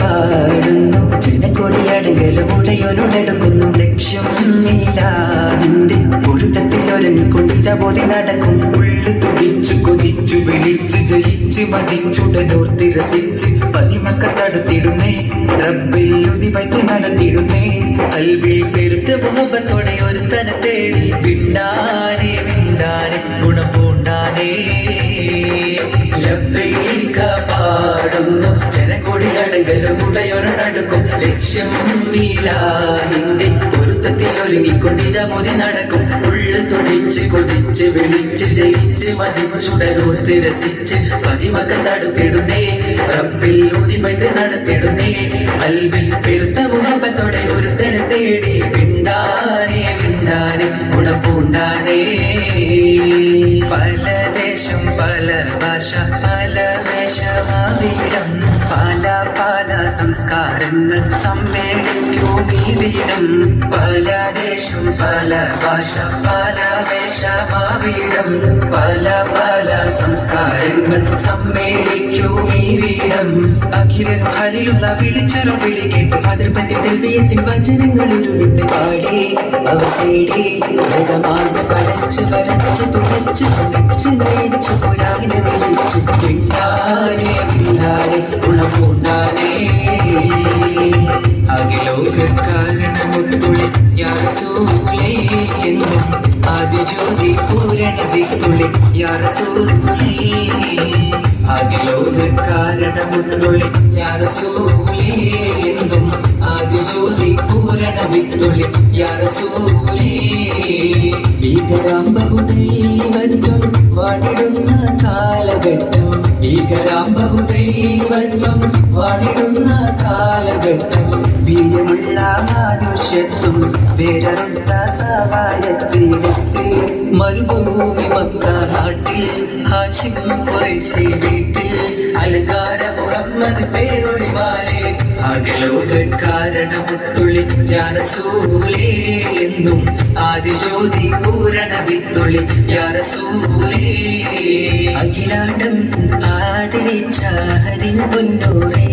പാടുന്നു ചിന്നക്കൊടിയാടുങ്കലും ഉടയോനുടടും ലക്ഷ്യം നീലാവിന്റെ ഒരുങ്ങിക്കൊണ്ട് നടക്കും. ഉള്ളു തുടിച്ചു കൊതിച്ചു വിളിച്ചു ജയിച്ചു മതിച്ചുടനോർത്തി രസിച്ച് പതിമക്ക പൊരുത്തത്തിൽ ഒരുങ്ങിക്കൊണ്ട് ജമുതി നടക്കും. ഉള്ളു തുടിച്ച് കൊതിച്ച് വിളിച്ച് ജയിച്ച് മതിച്ചുടരോത്ത് രസിച്ച് പതിമക തടുത്തിടുന്നേ റബ്ബിൽ ഉതിമത് നടത്തിടുന്നേ. അൽബിൽ പെരുത്ത മുഹബത്തോടെ ഒരു തര തേടി പിണ്ടാനെ പിണ്ടാനെ ഗുണപ്പൂണ്ടാനേ പല ദേശം പല ഭാഷ പല വേഷമാവിടം പല സംസ്കാരങ്ങൾ സമ്മേളിക്കൂ നീതിയിടം. പല ദേശം പല ഭാഷ പല വേഷമാവിടം. പല പല സംസ്കാരങ്ങൾ സമ്മേളിക്കൂ നീതിയിടം. അഖിലർ ഹലിലുള്ള വിളിച്ചൊരു വിളി കേട്ട്. അതിർപ്പത്തിന്റെ തെൽവിയത്തിൽ വചനങ്ങൾ ഇരുവിട്ട് പാടി അവർ തേടി ജഗമാർഗ പടച്ച് വരച്ച് തുളച്ച് തുളച്ച് നയിച്ച് പുരാനെ വിളിച്ച്. പിന്നാനെ പിന്നാനെ യാറസൂലേ എന്നും ആദിജ്യോതി പൂരണ വിത്തുള്ളി യാറസൂലേ അഖിലോക കാരണമൊത്തുള്ളി യാറസൂലേ എന്നും ആദിജ്യോതി പൂരണ വിത്തുള്ളി യാറസൂലേ ഭീകരാം ബഹുദൈവത്വം വാണിടുന്ന കാലഘട്ടം ഭീകരാം ബഹുദൈവത്വം വാണിടുന്ന കാലഘട്ടം. വീര്യമുള്ള മനുഷ്യത്വം വേരറുത്ത സഹായത്തിലെത്തി മരുഭൂമി മക്ക നാട്ടിൽ ഹാഷിം കുറേശ്ശി വീട്ടിൽ. അലങ്കാര മുഹമ്മദ് പേരൊളിവാലേ അകലോക കാരണമുത്തുള്ളി യാറസൂലേ എന്നും ആദിജ്യോതി പൂരണ വിത്തുള്ളി യാറസൂലേ അഖിലാണ്ടം ആദരിച്ചാരിൽ പൊന്നൂരേ.